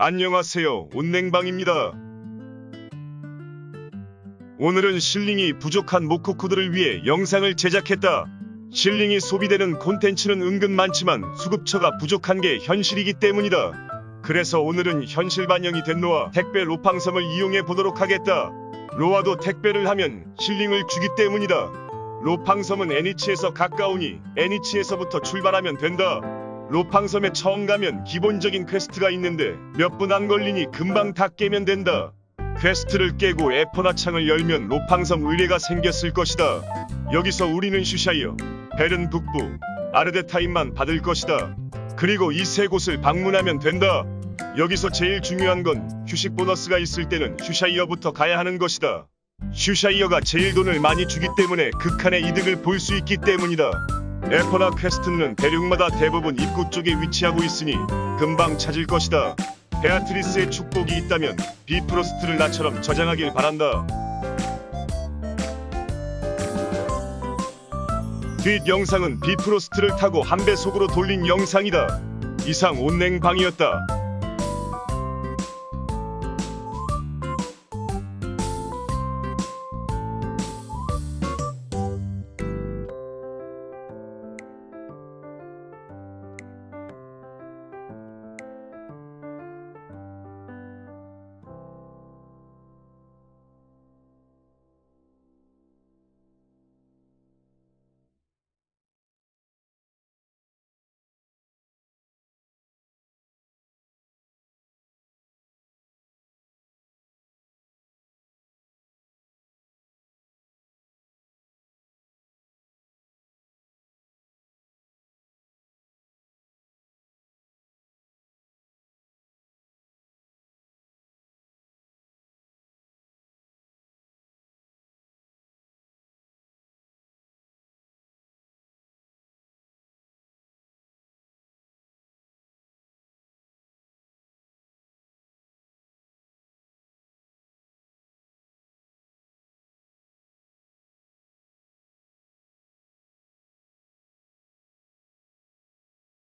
안녕하세요. 온냉방입니다. 오늘은 실링이 부족한 모코코들을 위해 영상을 제작했다. 실링이 소비되는 콘텐츠는 은근 많지만 수급처가 부족한 게 현실이기 때문이다. 그래서 오늘은 현실 반영이 된 노아 택배 로팡섬을 이용해 보도록 하겠다. 로아도 택배를 하면 실링을 주기 때문이다. 로팡섬은 애니치에서 가까우니 애니치에서부터 출발하면 된다. 로팡섬에 처음 가면 기본적인 퀘스트가 있는데 몇 분 안 걸리니 금방 다 깨면 된다. 퀘스트를 깨고 에퍼나 창을 열면 로팡섬 의뢰가 생겼을 것이다. 여기서 우리는 슈샤이어, 벨은 북부, 아르데타임만 받을 것이다. 그리고 이 세 곳을 방문하면 된다. 여기서 제일 중요한 건 휴식 보너스가 있을 때는 슈샤이어부터 가야 하는 것이다. 슈샤이어가 제일 돈을 많이 주기 때문에 극한의 이득을 볼 수 있기 때문이다. 에퍼나 퀘스트는 대륙마다 대부분 입구 쪽에 위치하고 있으니 금방 찾을 것이다. 베아트리스의 축복이 있다면 비프로스트를 나처럼 저장하길 바란다. 뒷 영상은 비프로스트를 타고 한 배 속으로 돌린 영상이다. 이상 온냉방이었다.